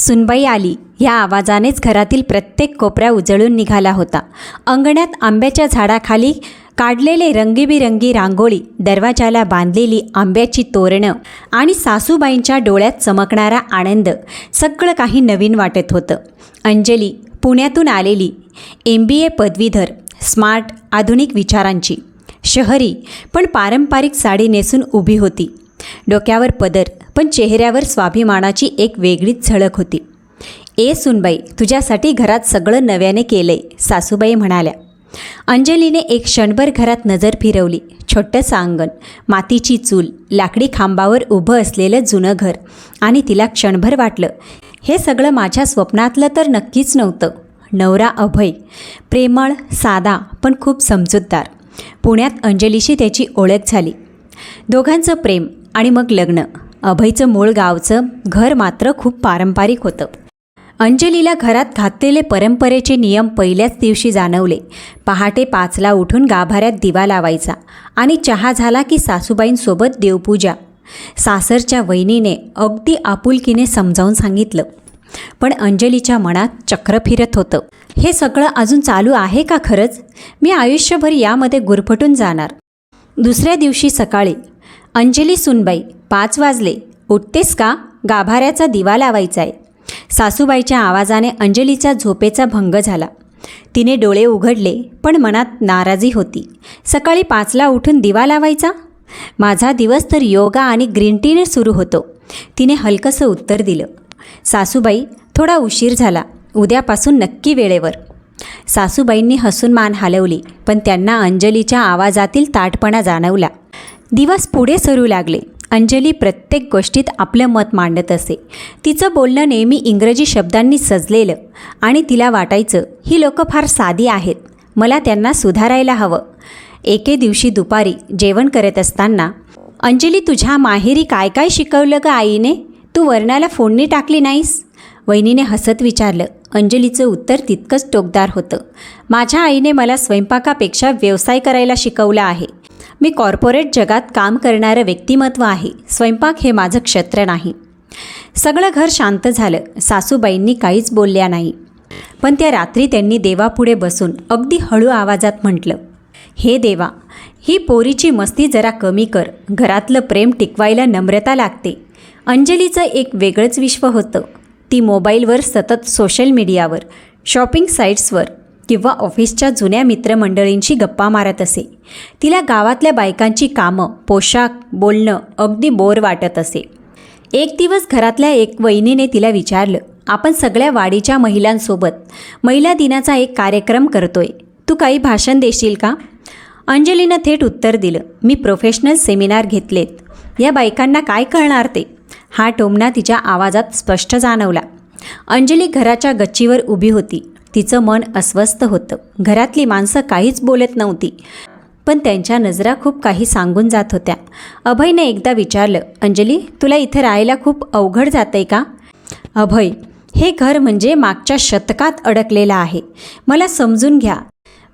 सुनबाई आली. ह्या आवाजानेच घरातील प्रत्येक कोपऱ्या उजळून निघाला होता. अंगणात आंब्याच्या झाडाखाली काढलेले रंगीबिरंगी रांगोळी दरवाजाला बांधलेली आंब्याची तोरणं आणि सासूबाईंच्या डोळ्यात चमकणारा आनंद सगळं काही नवीन वाटत होतं. अंजली पुण्यातून आलेली. एम बी ए पदवीधर स्मार्ट आधुनिक विचारांची. शहरी पण पारंपरिक साडी नेसून उभी होती. डोक्यावर पदर पण चेहऱ्यावर स्वाभिमानाची एक वेगळीच झळक होती. ए सुनबाई तुझ्यासाठी घरात सगळं नव्याने केलंय सासूबाई म्हणाल्या. अंजलीने एक क्षणभर घरात नजर फिरवली. छोटंसं अंगण मातीची चूल लाकडी खांबावर उभं असलेलं जुनं घर आणि तिला क्षणभर वाटलं. हे सगळं माझ्या स्वप्नातलं तर नक्कीच नव्हतं. नवरा अभय प्रेमळ साधा पण खूप समजूतदार. पुण्यात अंजलीशी त्याची ओळख झाली. दोघांचं प्रेम आणि मग लग्न. अभयचं मूळ गावचं घर मात्र खूप पारंपरिक होतं. अंजलीला घरात घातलेले परंपरेचे नियम पहिल्याच दिवशी जाणवले. पहाटे पाचला उठून गाभाऱ्यात दिवा लावायचा आणि चहा झाला की सासूबाईंसोबत देवपूजा. सासरच्या वहिनीने अगदी आपुलकीने समजावून सांगितलं. पण अंजलीच्या मनात चक्र फिरत होतं. हे सगळं अजून चालू आहे का खरंच? मी आयुष्यभर यामध्ये गुरफटून जाणार. दुसऱ्या दिवशी सकाळी अंजली सुनबाई पाच वाजले. उठतेस का? गाभाऱ्याचा दिवा लावायचा आहे सासूबाईच्या आवाजाने अंजलीचा झोपेचा भंग झाला. तिने डोळे उघडले पण मनात नाराजी होती. सकाळी पाचला उठून दिवा लावायचा? माझा दिवस तर योगा आणि ग्रीन टीने सुरू होतो. तिने हलकंसं उत्तर दिलं. सासूबाई थोडा उशीर झाला. उद्यापासून नक्की वेळेवर. सासूबाईंनी हसून मान हलवली पण त्यांना अंजलीच्या आवाजातील ताटपणा जाणवला. दिवस पुढे सरू लागले. अंजली प्रत्येक गोष्टीत आपलं मत मांडत असे. तिचं बोलणं नेहमी इंग्रजी शब्दांनी सजलेलं आणि तिला वाटायचं ही लोकं फार साधी आहेत. मला त्यांना सुधारायला हवं. एके दिवशी दुपारी जेवण करत असताना अंजली तुझ्या माहेरी काय काय शिकवलं ग आईने? तू वर्णाला फोडणी टाकली नाहीस? वहिनीने हसत विचारलं. अंजलीचं उत्तर तितकंच टोकदार होतं. माझ्या आईने मला स्वयंपाकापेक्षा व्यवसाय करायला शिकवला आहे. मी कॉर्पोरेट जगात काम करणारं व्यक्तिमत्व आहे. स्वयंपाक हे माझं क्षेत्र नाही. सगळं घर शांत झालं. सासूबाईंनी काहीच बोलल्या नाही. पण त्या रात्री त्यांनी देवापुढे बसून अगदी हळू आवाजात म्हटलं हे देवा ही पोरीची मस्ती जरा कमी कर. घरातलं प्रेम टिकवायला नम्रता लागते. अंजलीचं एक वेगळंच विश्व होतं. ती मोबाईलवर सतत सोशल मीडियावर शॉपिंग साईट्सवर किंवा ऑफिसच्या जुन्या मित्रमंडळींशी गप्पा मारत असे. तिला गावातल्या बायकांची कामं पोशाख बोलणं अगदी बोर वाटत असे. एक दिवस घरातल्या एक वहिनीने तिला विचारलं आपण सगळ्या वाडीच्या महिलांसोबत महिला दिनाचा एक कार्यक्रम करतोय. तू काही भाषण देशील का? अंजलीनं थेट उत्तर दिलं मी प्रोफेशनल सेमिनार घेतलेत. या बायकांना काय कळणार ते? हा टोमणा तिच्या आवाजात स्पष्ट जाणवला. अंजली घराच्या गच्चीवर उभी होती. तिचं मन अस्वस्थ होतं. घरातली माणसं काहीच बोलत नव्हती. पण त्यांच्या नजरा खूप काही सांगून जात होत्या. अभयने एकदा विचारलं अंजली तुला इथे राहायला खूप अवघड जातंय का? अभय हे घर म्हणजे मागच्या शतकात अडकलेलं आहे. मला समजून घ्या.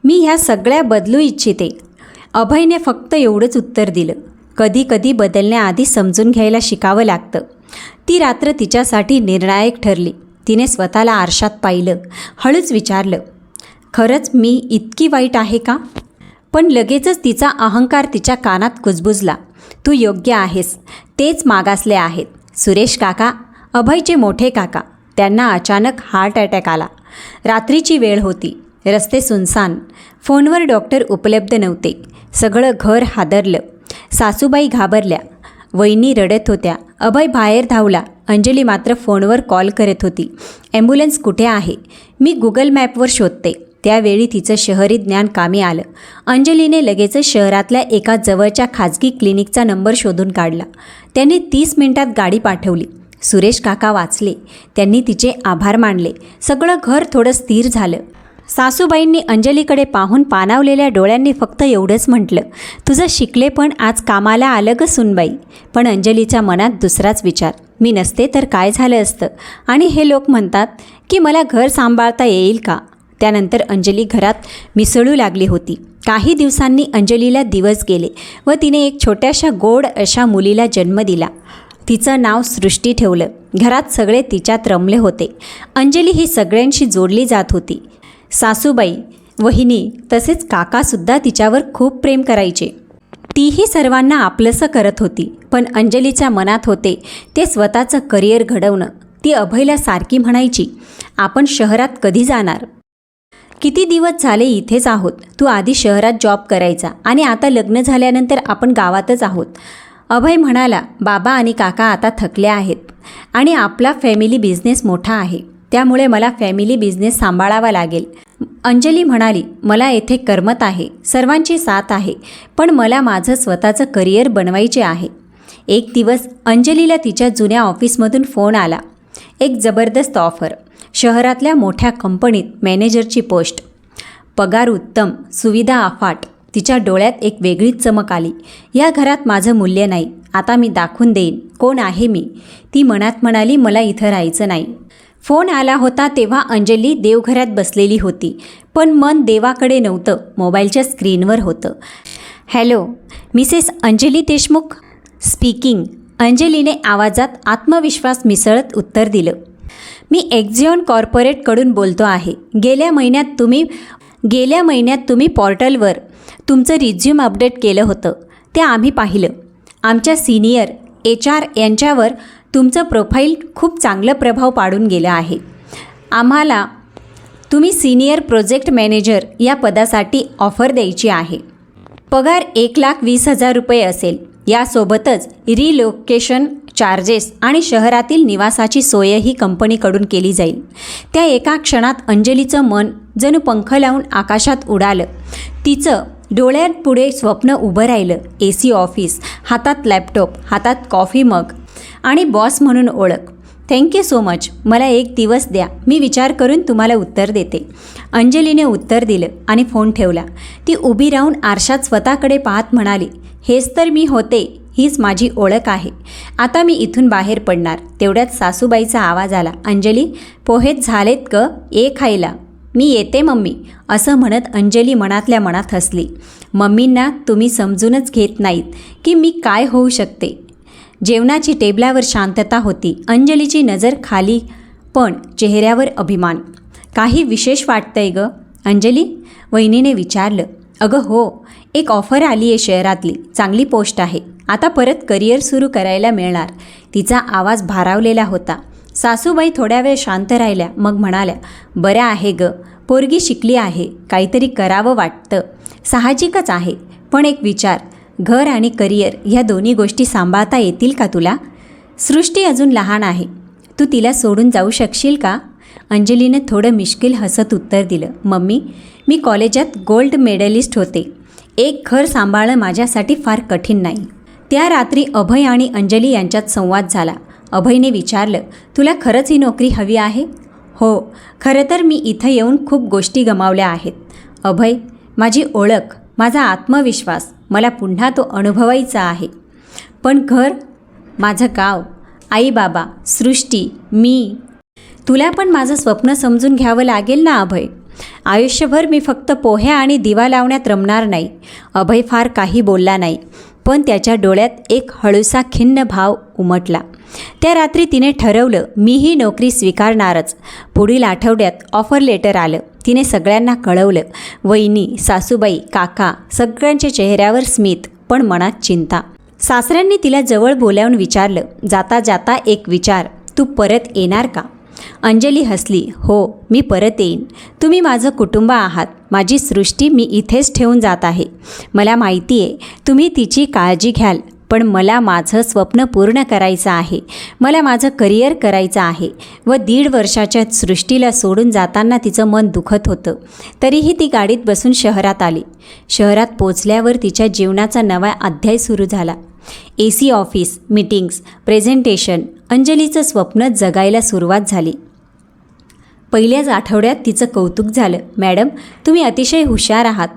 मी ह्या सगळ्या बदलू इच्छिते. अभयने फक्त एवढंच उत्तर दिलं. कधी कधी बदलण्याआधी समजून घ्यायला शिकावं लागतं. ती रात्र तिच्यासाठी निर्णायक ठरली. तिने स्वतःला आरशात पाहिलं हळूच विचारलं खरंच मी इतकी वाईट आहे का? पण लगेचच तिचा अहंकार तिच्या कानात कुजबुजला. तू योग्य आहेस तेच मागासले आहेत. सुरेश काका अभयचे मोठे काका त्यांना अचानक हार्ट अटॅक आला. रात्रीची वेळ होती रस्ते सुनसान फोनवर डॉक्टर उपलब्ध नव्हते. सगळं घर हादरलं. सासूबाई घाबरल्या वहिनी रडत होत्या. अभय बाहेर धावला अंजली मात्र फोनवर कॉल करत होती. ॲम्ब्युलन्स कुठे आहे? मी गुगल मॅपवर शोधते. त्यावेळी तिचं शहरी ज्ञान कामी आलं. अंजलीने लगेचच शहरातल्या एका जवळच्या खाजगी क्लिनिकचा नंबर शोधून काढला. त्यांनी तीस मिनिटात गाडी पाठवली. सुरेश काका वाचले. त्यांनी तिचे आभार मानले. सगळं घर थोडं स्थिर झालं. सासूबाईंनी अंजलीकडे पाहून पानावलेल्या डोळ्यांनी फक्त एवढंच म्हटलं तुझं शिकले पण आज कामाला आलं ग सुनबाई. पण अंजलीच्या मनात दुसराच विचार. मी नसते तर काय झालं असतं? आणि हे लोक म्हणतात की मला घर सांभाळता येईल का? त्यानंतर अंजली घरात मिसळू लागली होती. काही दिवसांनी अंजलीला दिवस गेले व तिने एक छोट्याशा गोड अशा मुलीला जन्म दिला. तिचं नाव सृष्टी ठेवलं. घरात सगळे तिच्यात रमले होते. अंजली ही सगळ्यांशी जोडली जात होती. सासूबाई वहिनी तसेच काकासुद्धा तिच्यावर खूप प्रेम करायचे. तीही सर्वांना आपलंसं करत होती. पण अंजलीच्या मनात होते ते स्वतःचं करिअर घडवणं ती अभयला सारखी म्हणायची आपण शहरात कधी जाणार? किती दिवस झाले इथेच आहोत? तू आधी शहरात जॉब करायचा आणि आता लग्न झाल्यानंतर आपण गावातच आहोत. अभय म्हणाला बाबा आणि काका आता थकले आहेत आणि आपला फॅमिली बिझनेस मोठा आहे. त्यामुळे मला फॅमिली बिझनेस सांभाळावा लागेल. अंजली म्हणाली मला येथे करमत आहे. सर्वांची साथ आहे पण मला माझं स्वतःचं करिअर बनवायचे आहे. एक दिवस अंजलीला तिच्या जुन्या ऑफिसमधून फोन आला. एक जबरदस्त ऑफर शहरातल्या मोठ्या कंपनीत मॅनेजरची पोस्ट पगार उत्तम सुविधा अफाट. तिच्या डोळ्यात एक वेगळीच चमक आली. या घरात माझं मूल्य नाही. आता मी दाखवून देईन. कोण आहे मी? ती मनात म्हणाली मला इथं राहायचं नाही. फोन आला होता तेव्हा अंजली देवघरात बसलेली होती पण मन देवाकडे नव्हतं मोबाईलच्या स्क्रीनवर होतं. Hello Mrs Anjali Deshmukh? Speaking. अंजलीने आवाजात आत्मविश्वास मिसळत उत्तर दिलं. मी एक्झिऑन कॉर्पोरेटकडून बोलतो आहे. गेल्या महिन्यात तुम्ही गेल्या महिन्यात तुम्ही पोर्टलवर तुमचं रिझ्यूम अपडेट केलं होतं. ते आम्ही पाहिलं. आमच्या सिनियर एच आर यांच्यावर तुमचं प्रोफाईल खूप चांगलं प्रभाव पाडून गेलं आहे. आम्हाला तुम्ही सिनियर प्रोजेक्ट मॅनेजर या पदासाठी ऑफर द्यायची आहे. पगार एक लाख वीस हजार रुपये असेल. यासोबतच रिलोकेशन चार्जेस आणि शहरातील निवासाची सोयही कंपनीकडून केली जाईल. त्या एका क्षणात अंजलीचं मन जणू पंख लावून आकाशात उडालं. तिचं डोळ्यांपुढे स्वप्न उभं राहिलं. ए सी ऑफिस हातात लॅपटॉप हातात कॉफी मग आणि बॉस म्हणून ओळख. थँक्यू सो मच मला एक दिवस द्या. मी विचार करून तुम्हाला उत्तर देते. अंजलीने उत्तर दिलं आणि फोन ठेवला. ती उभी राहून आरशात स्वतःकडे पाहत म्हणाली हेच तर मी होते. हीच माझी ओळख आहे. आता मी इथून बाहेर पडणार. तेवढ्यात सासूबाईचा आवाज आला अंजली पोहेत झालेत ग. ए खायला. मी येते मम्मी. असं म्हणत अंजली मनातल्या मनात हसली. मम्मींना तुम्ही समजूनच घेत नाहीत की मी काय होऊ शकते? जेवणाची टेबलावर शांतता होती. अंजलीची नजर खाली पण चेहऱ्यावर अभिमान. काही विशेष वाटतंय ग? अंजली? वहिनीने विचारलं. अगं हो एक ऑफर आली आहे शहरातली. चांगली पोस्ट आहे. आता परत करिअर सुरू करायला मिळणार. तिचा आवाज भारावलेला होता. सासूबाई थोड्या वेळ शांत राहिल्या. मग म्हणाल्या बरं आहे ग. पोरगी शिकली आहे. काहीतरी करावं वाटतं. साहजिकच आहे. पण एक विचार. घर आणि करिअर ह्या दोन्ही गोष्टी सांभाळता येतील का तुला? सृष्टी अजून लहान आहे. तू तिला सोडून जाऊ शकशील का? अंजलीने थोडं मिश्किल हसत उत्तर दिलं. मम्मी मी कॉलेजात गोल्ड मेडलिस्ट होते. एक घर सांभाळणं माझ्यासाठी फार कठीण नाही. त्या रात्री अभय आणि अंजली यांच्यात संवाद झाला. अभयने विचारलं तुला खरंच ही नोकरी हवी आहे? हो. खरं तर मी इथं येऊन खूप गोष्टी गमावल्या आहेत. अभय माझी ओळख. माझा आत्मविश्वास मला पुन्हा तो अनुभवायचा आहे. पण घर माझं गाव आई बाबा सृष्टी मी तुला पण माझं स्वप्न समजून घ्यावं लागेल ना अभय? आयुष्यभर मी फक्त पोह्या आणि दिवा लावण्यात रमणार नाही. अभय फार काही बोलला नाही पण त्याच्या डोळ्यात एक हळूसा खिन्न भाव उमटला. त्या रात्री तिने ठरवलं मी ही नोकरी स्वीकारणारच. पुढील आठवड्यात ऑफर लेटर आलं. तिने सगळ्यांना कळवलं. वहिनी सासूबाई काका सगळ्यांच्या चेहऱ्यावर स्मित पण मनात चिंता. सासऱ्यांनी तिला जवळ बोलावून विचारलं जाता जाता एक विचार तू परत येणार का? अंजली हसली हो मी परत येईन. तुम्ही माझं कुटुंब आहात. माझी सृष्टी मी इथेच ठेवून जात आहे. मला माहिती आहे तुम्ही तिची काळजी घ्याल. पण मला माझं स्वप्न पूर्ण करायचं आहे. मला माझं करिअर करायचं आहे व दीड वर्षाच्या सृष्टीला सोडून जाताना तिचं मन दुखत होतं. तरीही ती गाडीत बसून शहरात आली. शहरात पोचल्यावर तिच्या जीवनाचा नवा अध्याय सुरू झाला. A C office meetings presentation अंजलीचं स्वप्न जगायला सुरुवात झाली. पहिल्याच आठवड्यात तिचं कौतुक झालं. मॅडम तुम्ही अतिशय हुशार आहात.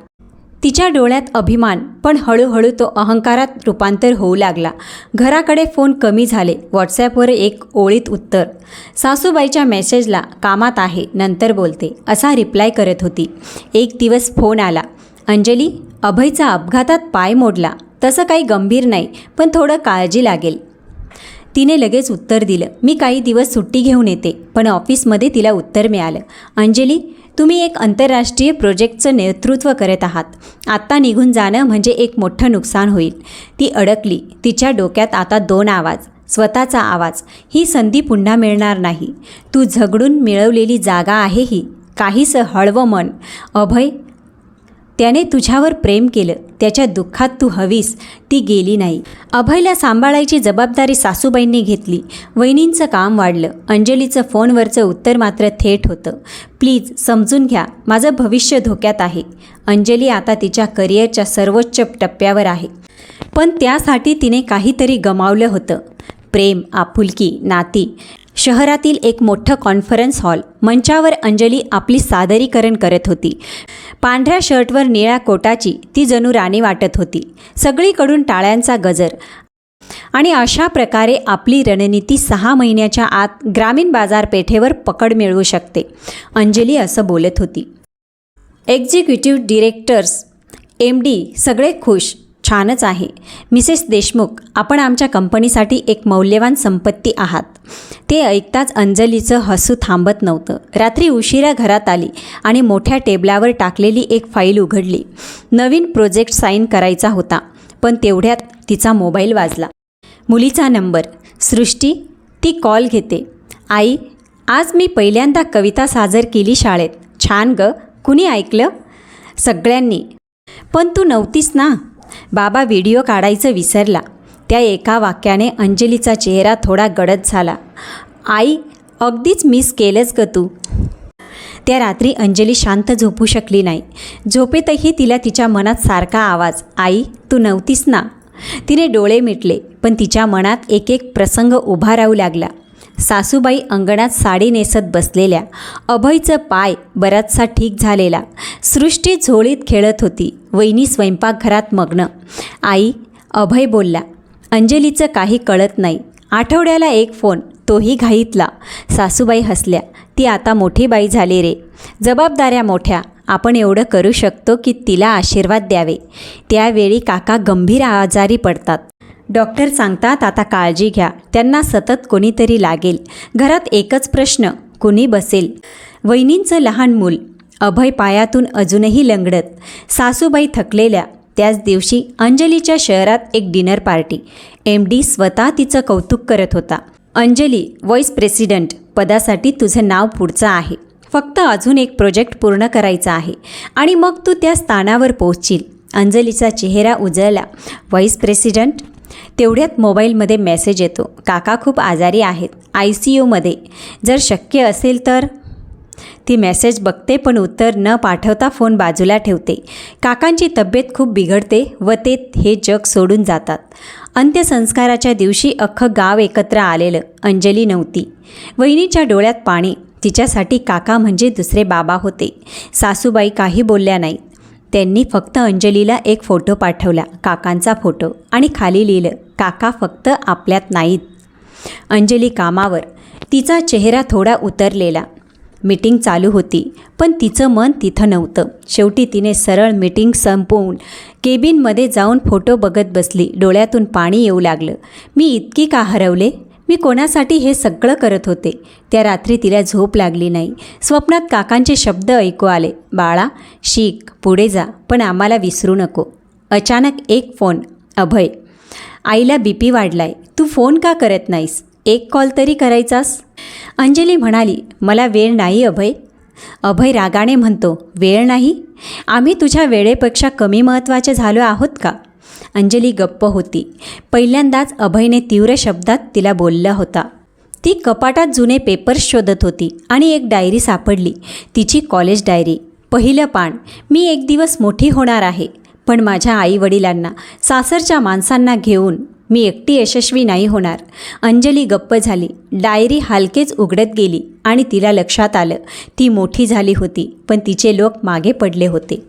तिच्या डोळ्यात अभिमान पण हळूहळू तो अहंकारात रूपांतर होऊ लागला. घराकडे फोन कमी झाले. व्हॉट्सॲपवर एक ओळीत उत्तर सासूबाईच्या मेसेजला कामात आहे नंतर बोलते असा रिप्लाय करत होती. एक दिवस फोन आला. अंजली अभयचा अपघातात पाय मोडला. तसं काही गंभीर नाही पण थोडं काळजी लागेल. तिने लगेच उत्तर दिलं. मी काही दिवस सुट्टी घेऊन येते पण ऑफिसमध्ये तिला उत्तर मिळालं. अंजली तुम्ही एक आंतरराष्ट्रीय प्रोजेक्टचं नेतृत्व करत आहात. आत्ता निघून जाणं म्हणजे एक मोठं नुकसान होईल. ती अडकली. तिच्या डोक्यात आता दोन आवाज स्वतःचा आवाज. ही संधी पुन्हा मिळणार नाही. तू झगडून मिळवलेली जागा आहे ही. काहीसं हळवं मन. अभय त्याने तुझ्यावर प्रेम केलं. त्याच्या दुःखात तू हवीस. ती गेली नाही. अभयला सांभाळायची जबाबदारी सासूबाईंनी घेतली. वहिनींचं काम वाढलं. अंजलीचं फोनवरचं उत्तर मात्र थेट होतं. प्लीज समजून घ्या. माझं भविष्य धोक्यात आहे. अंजली आता तिच्या करिअरच्या सर्वोच्च टप्प्यावर आहे. पण त्यासाठी तिने काहीतरी गमावलं होतं. प्रेम आपुलकी नाती. शहरातील एक मोठं कॉन्फरन्स हॉल मंचावर अंजली आपली सादरीकरण करत होती. पांढऱ्या शर्टवर निळ्या कोटाची ती जणू राणी वाटत होती. सगळीकडून टाळ्यांचा गजर. आणि अशा प्रकारे आपली रणनीती सहा महिन्याच्या आत ग्रामीण बाजारपेठेवर पकड मिळवू शकते अंजली असं बोलत होती. एक्झिक्युटिव्ह डिरेक्टर्स एम डी सगळे खुश. छानच आहे. मिसेस देशमुख आपण आमच्या कंपनीसाठी एक मौल्यवान संपत्ती आहात. ते ऐकताच अंजलीचं हसू थांबत नव्हतं. रात्री उशिरा घरात आली आणि मोठ्या टेबलावर टाकलेली एक फाईल उघडली. नवीन प्रोजेक्ट साईन करायचा होता पण तेवढ्यात तिचा मोबाईल वाजला. मुलीचा नंबर सृष्टी ती कॉल घेते. आई आज मी पहिल्यांदा कविता सादर केली शाळेत. छान ग कुणी ऐकलं? सगळ्यांनी. पण तू नव्हतीस ना? बाबा व्हिडिओ काढायचं विसरला. त्या एका वाक्याने अंजलीचा चेहरा थोडा गडद झाला. आई अगदीच मिस केलंच ग तू. त्या रात्री अंजली शांत झोपू शकली नाही. झोपेतही तिला तिच्या मनात सारखा आवाज आई तू नव्हतीस ना? तिने डोळे मिटले पण तिच्या मनात एक एक प्रसंग उभा राहू लागला. सासूबाई अंगणात साडी नेसत बसलेल्या अभयचं पाय बराचसा ठीक झालेला. सृष्टी झोळीत खेळत होती. वहिनी स्वयंपाकघरात मग्न. आई अभय बोलला अंजलीचं काही कळत नाही. आठवड्याला एक फोन तोही घाईतला. सासूबाई हसल्या ती आता मोठी बाई झाली रे. जबाबदाऱ्या मोठ्या. आपण एवढं करू शकतो की तिला आशीर्वाद द्यावे. त्यावेळी काका गंभीर आजारी पडतात. डॉक्टर सांगतात आता काळजी घ्या. त्यांना सतत कोणीतरी लागेल. घरात एकच प्रश्न कुणी बसेल? वहिनींचं लहान मूल. अभय पायातून अजूनही लंगडत. सासूबाई थकलेल्या. त्याच दिवशी अंजलीच्या शहरात एक डिनर पार्टी. एम डी स्वतः तिचं कौतुक करत होता. अंजली व्हाईस प्रेसिडेंट पदासाठी तुझं नाव पुढचं आहे. फक्त अजून एक प्रोजेक्ट पूर्ण करायचा आहे. आणि मग तू त्या स्थानावर पोहोचशील. अंजलीचा चेहरा उजळला. व्हाईस प्रेसिडेंट तेवढ्यात मोबाईलमध्ये मेसेज येतो. काका खूप आजारी आहेत. आय सी यूमध्ये जर शक्य असेल तर? ती मेसेज बघते पण उत्तर न पाठवता फोन बाजूला ठेवते. काकांची तब्येत खूप बिघडते व ते हे जग सोडून जातात. अंत्यसंस्काराच्या दिवशी अख्खं गाव एकत्र आलेलं. अंजली नव्हती. वहिनीच्या डोळ्यात पाणी. तिच्यासाठी काका म्हणजे दुसरे बाबा होते. सासूबाई काही बोलल्या नाहीत त्यांनी फक्त अंजलीला एक फोटो पाठवला. काकांचा फोटो. आणि खाली लिहिलं काका फक्त आपल्यात नाहीत. अंजली कामावर. तिचा चेहरा थोडा उतरलेला. मीटिंग चालू होती पण तिचं मन तिथं नव्हतं. शेवटी तिने सरळ मीटिंग संपवून केबिनमध्ये जाऊन फोटो बघत बसली. डोळ्यातून पाणी येऊ लागलं. मी इतकी का हरवले? मी कोणासाठी हे सगळं करत होते त्या रात्री तिला झोप लागली नाही. स्वप्नात काकांचे शब्द ऐकू आले. बाळा शिक पुढे जा पण आम्हाला विसरू नको. अचानक एक फोन. अभय. आईला बी पी वाढलाय. तू फोन का करत नाहीस? एक कॉल तरी करायचास? अंजली म्हणाली मला वेळ नाही अभय. अभय रागाने म्हणतो वेळ नाही? आम्ही तुझ्या वेळेपेक्षा कमी महत्त्वाचे झालो आहोत का? अंजली गप्प होती. पहिल्यांदाच अभयने तीव्र शब्दात तिला बोलला होता. ती कपाटात जुने पेपर्स शोधत होती आणि एक डायरी सापडली. तिची कॉलेज डायरी. पहिलं पान मी एक दिवस मोठी होणार आहे. पण माझ्या आईवडिलांना सासरच्या माणसांना घेऊन मी एकटी यशस्वी नाही होणार. अंजली गप्प झाली. डायरी हलकेच उघडत गेली आणि तिला लक्षात आलं. ती मोठी झाली होती पण तिचे लोक मागे पडले होते.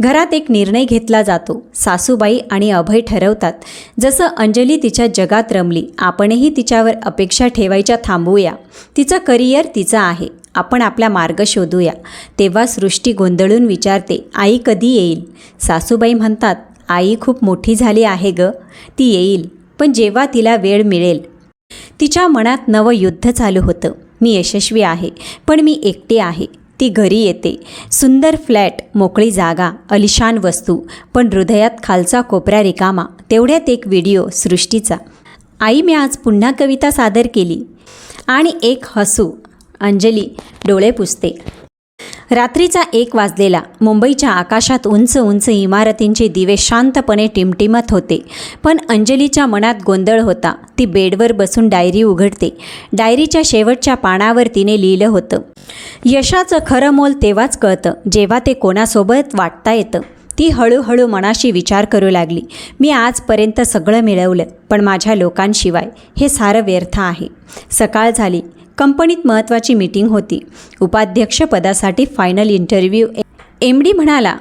घरात एक निर्णय घेतला जातो. सासूबाई आणि अभय ठरवतात जसं अंजली तिच्या जगात रमली आपणही तिच्यावर अपेक्षा ठेवायच्या थांबूया. तिचं करिअर तिचं आहे. आपण आपला मार्ग शोधूया. तेव्हा सृष्टी गोंधळून विचारते आई कधी येईल? सासूबाई म्हणतात आई खूप मोठी झाली आहे ग ती येईल पण जेव्हा तिला वेळ मिळेल. तिच्या मनात नवं युद्ध चालू होतं. मी यशस्वी आहे पण मी एकटी आहे. ती घरी येते. सुंदर फ्लॅट मोकळी जागा अलिशान वस्तू पण हृदयात खालचा कोपरा रिकामा. तेवढ्यात एक व्हिडिओ सृष्टीचा. आई मी आज पुन्हा कविता सादर केली. आणि एक हसू. अंजली डोळे पुसते. रात्रीचा एक वाजलेला. मुंबईच्या आकाशात उंच उंच इमारतींचे दिवे शांतपणे टिमटिमत होते. पण अंजलीच्या मनात गोंधळ होता. ती बेडवर बसून डायरी उघडते. डायरीच्या शेवटच्या पानावर तिने लिहिलं होतं. यशाचं खरं मोल तेव्हाच कळतं जेव्हा ते कोणासोबत वाटता येतं. ती हळूहळू मनाशी विचार करू लागली. मी आजपर्यंत सगळं मिळवलं पण माझ्या लोकांशिवाय हे सारं व्यर्थ आहे. सकाळ झाली. कंपनीत महत्त्वाची मीटिंग होती. उपाध्यक्षपदासाठी फायनल इंटरव्ह्यू एम डी म्हणाला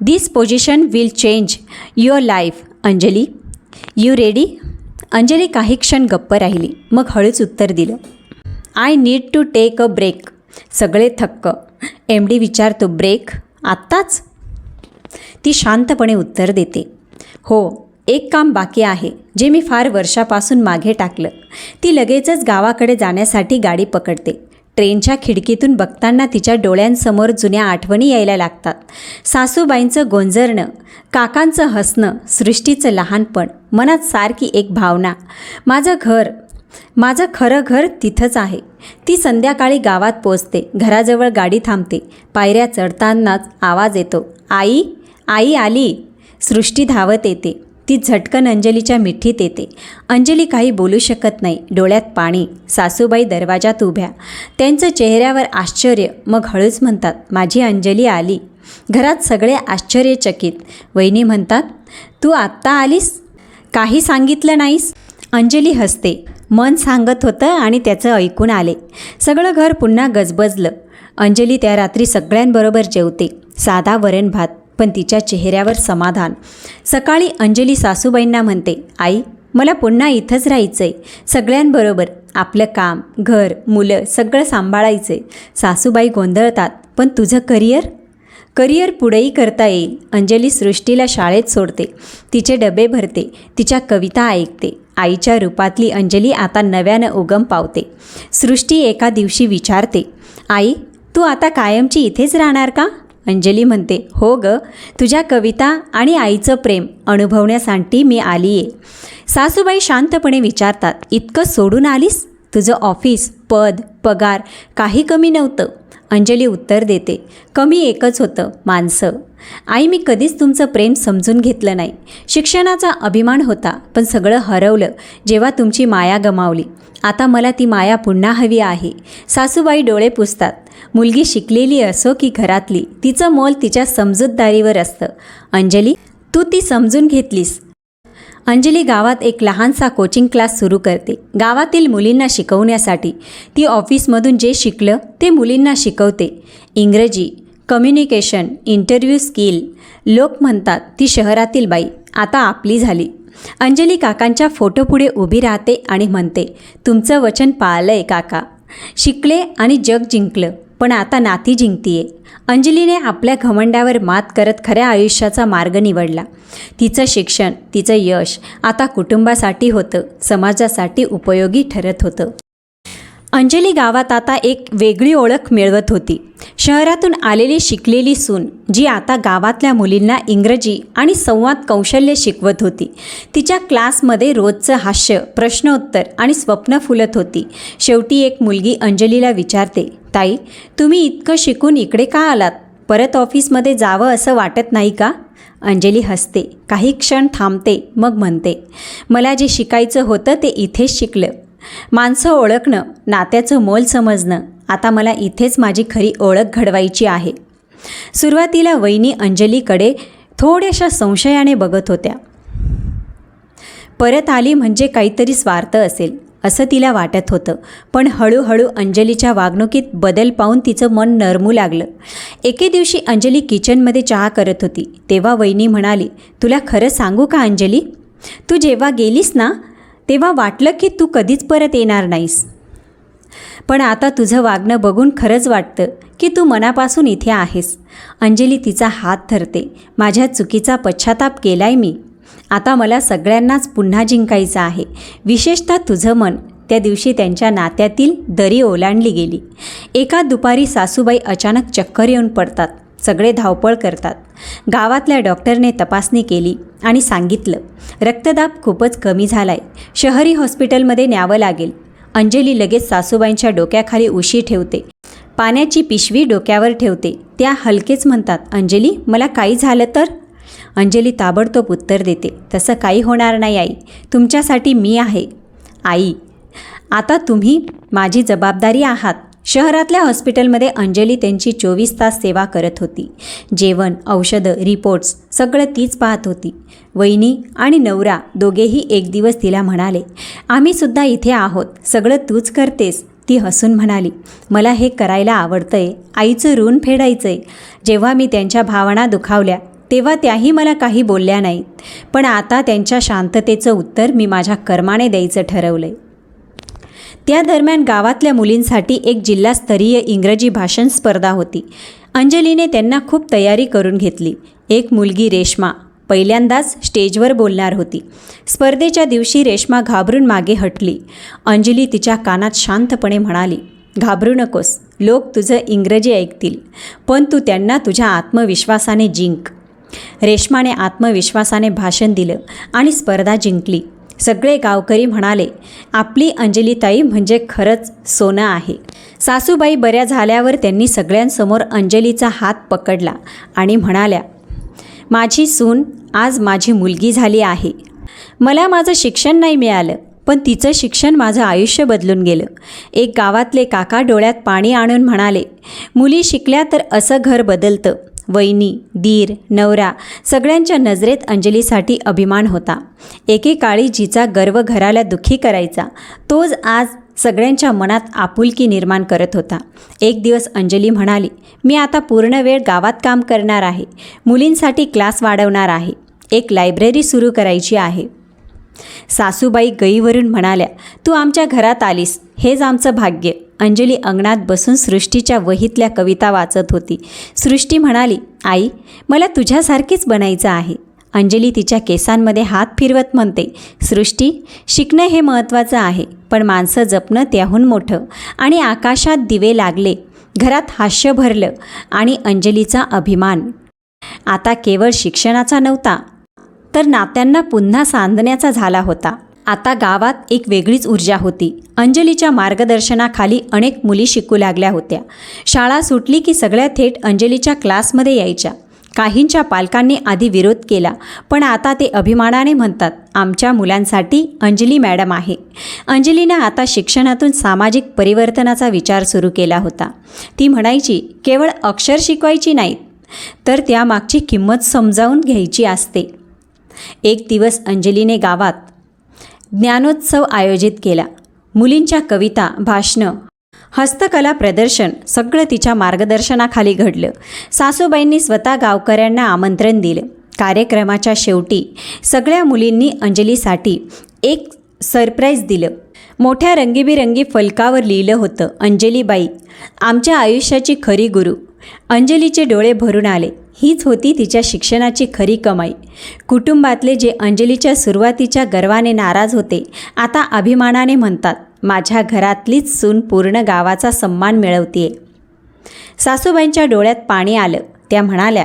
this position will change your life Anjali. You ready Anjali काही क्षण गप्प राहिली. मग हळूच उत्तर दिलं I need to take a break सगळे थक्क. एम डी विचारतो ब्रेक आत्ताच? ती शांतपणे उत्तर देते हो. एक काम बाकी आहे जे मी फार वर्षापासून मागे टाकलं. ती लगेचच गावाकडे जाण्यासाठी गाडी पकडते. ट्रेनच्या खिडकीतून बघताना तिच्या डोळ्यांसमोर जुन्या आठवणी यायला लागतात. सासूबाईंचं गोंजरणं काकांचं हसणं सृष्टीचं लहानपण मनात सारखी एक भावना. माझं घर माझं खरं घर तिथंच आहे. ती संध्याकाळी गावात पोचते घराजवळ गाडी थांबते. पायऱ्या चढतानाच आवाज येतो. आई आई आली. सृष्टी धावत येते. ती झटकन अंजलीच्या मिठीत येते. अंजली काही बोलू शकत नाही. डोळ्यात पाणी. सासूबाई दरवाजात उभ्या. त्यांचं चेहऱ्यावर आश्चर्य. मग हळूच म्हणतात माझी अंजली आली. घरात सगळे आश्चर्यचकित. वहिनी म्हणतात तू आत्ता आलीस? काही सांगितलं नाहीस? अंजली हसते. मन सांगत होतं आणि त्याचं ऐकून आले. सगळं घर पुन्हा गजबजलं. अंजली त्या रात्री सगळ्यांबरोबर जेवते. साधा वरण भात. पण तिच्या चेहऱ्यावर समाधान. सकाळी अंजली सासूबाईंना म्हणते आई मला पुन्हा इथंच राहायचं आहे सगळ्यांबरोबर आपलं काम घर मुलं सगळं सांभाळायचं आहे सासूबाई गोंधळतात पण तुझं करिअर? करिअर पुढेही करता येईल अंजली सृष्टीला शाळेत सोडते. तिचे डबे भरते तिच्या कविता ऐकते. आईच्या रूपातली अंजली आता नव्यानं उगम पावते. सृष्टी एका दिवशी विचारते आई तू आता कायमची इथेच राहणार का? अंजली म्हणते हो ग तुझ्या कविता आणि आईचं प्रेम अनुभवण्यासाठी मी आली आहे सासूबाई शांतपणे विचारतात इतकं सोडून आलीस? तुझं ऑफिस पद पगार काही कमी नव्हतं. अंजली उत्तर देते. कमी एकच होतं माणसं. आई मी कधीच तुमचं प्रेम समजून घेतलं नाही. शिक्षणाचा अभिमान होता पण सगळं हरवलं जेव्हा तुमची माया गमावली. आता मला ती माया पुन्हा हवी आहे. सासूबाई डोळे पुसतात. मुलगी शिकलेली असो की घरातली तिचं मोल तिच्या समजूतदारीवर असतं. अंजली तू ती समजून घेतलीस. अंजली गावात एक लहानसा कोचिंग क्लास सुरू करते. गावातील मुलींना शिकवण्यासाठी ती ऑफिसमधून जे शिकलं ते मुलींना शिकवते. इंग्रजी कम्युनिकेशन इंटरव्ह्यू स्किल लोक म्हणतात ती शहरातील बाई आता आपली झाली. अंजली काकांच्या फोटोपुढे उभी राहते आणि म्हणते तुमचं वचन पाळलं आहे काका. शिकले आणि जग जिंकलं. पण आता नाती जिंकतीये. अंजलीने आपल्या घमंडावर मात करत खऱ्या आयुष्याचा मार्ग निवडला. तिचं शिक्षण तिचं यश आता कुटुंबासाठी होतं समाजासाठी उपयोगी ठरत होतं. अंजली गावात आता एक वेगळी ओळख मिळवत होती. शहरातून आलेली शिकलेली सून जी आता गावातल्या मुलींना इंग्रजी आणि संवाद कौशल्य शिकवत होती. तिच्या क्लासमध्ये रोजचं हास्य प्रश्नोत्तर आणि स्वप्न फुलत होती. शेवटी एक मुलगी अंजलीला विचारते ताई तुम्ही इतकं शिकून इकडे का आलात? परत ऑफिसमध्ये जावं असं वाटत नाही का? अंजली हसते. काही क्षण थांबते मग म्हणते. मला जे शिकायचं होतं ते इथेच शिकलं. माणसं ओळखणं नात्याचं मोल समजणं आता मला इथेच माझी खरी ओळख घडवायची आहे. सुरुवातीला वहिनी अंजलीकडे थोड्याशा संशयाने बघत होत्या. परत आली म्हणजे काहीतरी स्वार्थ असेल असं तिला वाटत होतं. पण हळूहळू अंजलीच्या वागणुकीत बदल पाहून तिचं मन नरमू लागलं. एके दिवशी अंजली किचनमध्ये चहा करत होती. तेव्हा वहिनी म्हणाली तुला खरं सांगू का अंजली? तू जेव्हा गेलीस ना तेव्हा वाटलं की तू कधीच परत येणार नाहीस. पण आता तुझं वागणं बघून खरंच वाटतं की तू मनापासून इथे आहेस. अंजली तिचा हात धरते. माझ्या चुकीचा पश्चाताप केलाय मी. आता मला सगळ्यांनाच पुन्हा जिंकायचं आहे. विशेषतः तुझं मन. त्या दिवशी त्यांच्या नात्यातील दरी ओलांडली गेली. एका दुपारी सासूबाई अचानक चक्कर येऊन पडतात. सगळे धावपळ करतात. गावातल्या डॉक्टरने तपासणी केली आणि सांगितलं रक्तदाब खूपच कमी झालाय. शहरी हॉस्पिटलमध्ये न्यावं लागेल. अंजली लगेच सासूबाईंच्या डोक्याखाली उशी ठेवते. पाण्याची पिशवी डोक्यावर ठेवते. त्या हलकेच म्हणतात अंजली मला काही झालं तर अंजली ताबडतोब उत्तर देते तसं काही होणार नाही आई. तुमच्यासाठी मी आहे. आई आता तुम्ही माझी जबाबदारी आहात. शहरातल्या हॉस्पिटलमध्ये अंजली त्यांची चोवीस तास सेवा करत होती. जेवण औषधं रिपोर्ट्स सगळं तीच पाहत होती. वहिनी आणि नवरा दोघेही एक दिवस तिला म्हणाले आम्हीसुद्धा इथे आहोत. सगळं तूच करतेस. ती हसून म्हणाली मला हे करायला आवडतंय. आईचं ऋण फेडायचंय. जेव्हा मी त्यांच्या भावना दुखावल्या तेव्हा त्याही मला काही बोलल्या नाहीत. पण आता त्यांच्या शांततेचं उत्तर मी माझ्या कर्माने द्यायचं ठरवलं आहे त्या दरम्यान गावातल्या मुलींसाठी एक जिल्हास्तरीय इंग्रजी भाषण स्पर्धा होती. अंजलीने त्यांना खूप तयारी करून घेतली. एक मुलगी रेश्मा पहिल्यांदाच स्टेजवर बोलणार होती. स्पर्धेच्या दिवशी रेश्मा घाबरून मागे हटली. अंजली तिच्या कानात शांतपणे म्हणाली घाबरू नकोस. लोक तुझं इंग्रजी ऐकतील पण तू त्यांना तुझ्या आत्मविश्वासाने जिंक. रेश्माने आत्मविश्वासाने भाषण दिलं आणि स्पर्धा जिंकली. सगळे गावकरी म्हणाले आपली अंजलीताई म्हणजे खरंच सोनं आहे. सासूबाई बऱ्या झाल्यावर त्यांनी सगळ्यांसमोर अंजलीचा हात पकडला आणि म्हणाल्या माझी सून आज माझी मुलगी झाली आहे. मला माझं शिक्षण नाही मिळालं पण तिचं शिक्षण माझं आयुष्य बदलून गेलं. एक गावातले काका डोळ्यात पाणी आणून म्हणाले मुली शिकल्या तर असं घर बदलतं. वैनी दीर नवरा सगळ्यांच्या नजरेत अंजलीसाठी अभिमान होता. एकेकाळी जिचा गर्व घराला दुःखी करायचा तोच आज सगळ्यांच्या मनात आपुलकी निर्माण करत होता. एक दिवस अंजली म्हणाली मी आता पूर्ण वेळ गावात काम करणार आहे मुलींसाठी क्लास वाढवणार आहे एक लायब्ररी सुरू करायची आहे. सासूबाई गईवरून म्हणाल्या तू आमच्या घरात आलीस हेच आमचं भाग्य. अंजली अंगणात बसून सृष्टीच्या वहीतल्या कविता वाचत होती. सृष्टी म्हणाली आई मला तुझ्यासारखीच बनायचं आहे. अंजली तिच्या केसांमध्ये हात फिरवत म्हणते सृष्टी शिकणं हे महत्त्वाचं आहे पण माणसं जपणं त्याहून मोठं. आणि आकाशात दिवे लागले घरात हास्य भरलं आणि अंजलीचा अभिमान. आता केवळ शिक्षणाचा नव्हता तर नात्यांना पुन्हा सांधण्याचा झाला होता. आता गावात एक वेगळीच ऊर्जा होती. अंजलीच्या मार्गदर्शनाखाली अनेक मुली शिकू लागल्या होत्या. शाळा सुटली की सगळ्या थेट अंजलीच्या क्लासमध्ये यायच्या. काहींच्या पालकांनी आधी विरोध केला पण आता ते अभिमानाने म्हणतात आमच्या मुलांसाठी अंजली मॅडम आहे. अंजलीनं आता शिक्षणातून सामाजिक परिवर्तनाचा विचार सुरू केला होता. ती म्हणायची केवळ अक्षर शिकवायची नाहीत तर त्यामागची किंमत समजावून घ्यायची असते. एक दिवस अंजलीने गावात ज्ञानोत्सव आयोजित केला. मुलींच्या कविता भाषणं हस्तकला प्रदर्शन सगळं तिच्या मार्गदर्शनाखाली घडलं. सासूबाईंनी स्वतः गावकऱ्यांना आमंत्रण दिलं. कार्यक्रमाच्या शेवटी सगळ्या मुलींनी अंजलीसाठी एक सरप्राईज दिलं. मोठ्या रंगीबिरंगी फलकावर लिहिलं होतं अंजलीबाई आमच्या आयुष्याची खरी गुरु. अंजलीचे डोळे भरून आले. हीच होती तिच्या शिक्षणाची खरी कमाई. कुटुंबातले जे अंजलीच्या सुरुवातीच्या गर्वाने नाराज होते आता अभिमानाने म्हणतात माझ्या घरातलीच सून पूर्ण गावाचा सन्मान मिळवतीये. सासूबाईंच्या डोळ्यात पाणी आलं. त्या म्हणाल्या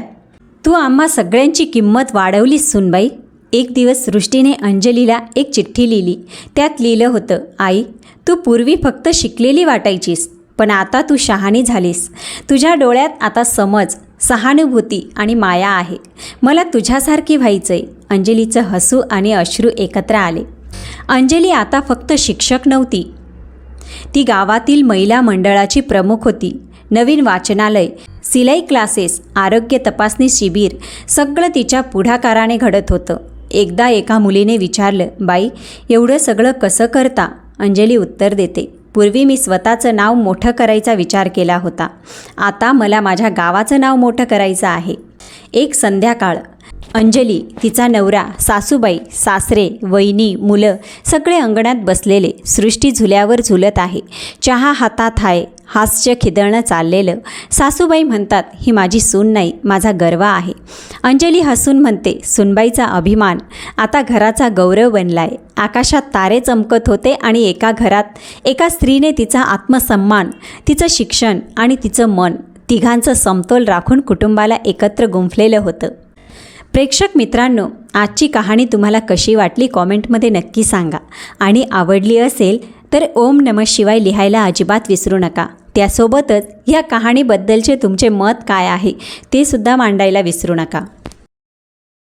तू आम्हा सगळ्यांची किंमत वाढवलीस सूनबाई एक दिवस सृष्टीने अंजलीला एक चिठ्ठी लिहिली. त्यात लिहिलं होतं आई तू पूर्वी फक्त शिकलेली वाटायचीस पण आता तू शहाणी झालीस. तुझ्या डोळ्यात आता समज. सहानुभूती आणि माया आहे. मला तुझ्यासारखी व्हायचंय. अंजलीचं हसू आणि अश्रू एकत्र आले. अंजली आता फक्त शिक्षक नव्हती. ती गावातील महिला मंडळाची प्रमुख होती. नवीन वाचनालय सिलाई क्लासेस आरोग्य तपासणी शिबिर सगळं तिच्या पुढाकाराने घडत होतं. एकदा एका मुलीने विचारलं बाई एवढं सगळं कसं करता? अंजली उत्तर देते. पूर्वी मी स्वतःचं नाव मोठं करायचा विचार केला होता. आता मला माझ्या गावाचं नाव मोठं करायचं आहे. एक संध्याकाळ. अंजली तिचा नवरा सासूबाई सासरे वहिनी मुलं सगळे अंगणात बसलेले सृष्टी झुल्यावर झुलत आहे. चहा हातात आहे. हास्य खिदळणं चाललेलं. सासूबाई म्हणतात ही माझी सून नाही माझा गर्व आहे. अंजली हसून म्हणते सुनबाईचा अभिमान. आता घराचा गौरव बनलाय. आकाशात तारे चमकत होते आणि एका घरात एका स्त्रीने तिचा आत्मसन्मान तिचं शिक्षण आणि तिचं मन तिघांचं समतोल राखून कुटुंबाला एकत्र गुंफलेलं होतं. प्रेक्षक मित्रांनो आजची कहाणी तुम्हाला कशी वाटली कॉमेंटमध्ये नक्की सांगा. आणि आवडली असेल तर ओम नम शिवाय लिहायला अजिबात विसरू नका. त्यासोबतच या कहाणीबद्दलचे तुमचे मत काय आहे ते सुद्धा मांडायला विसरू नका.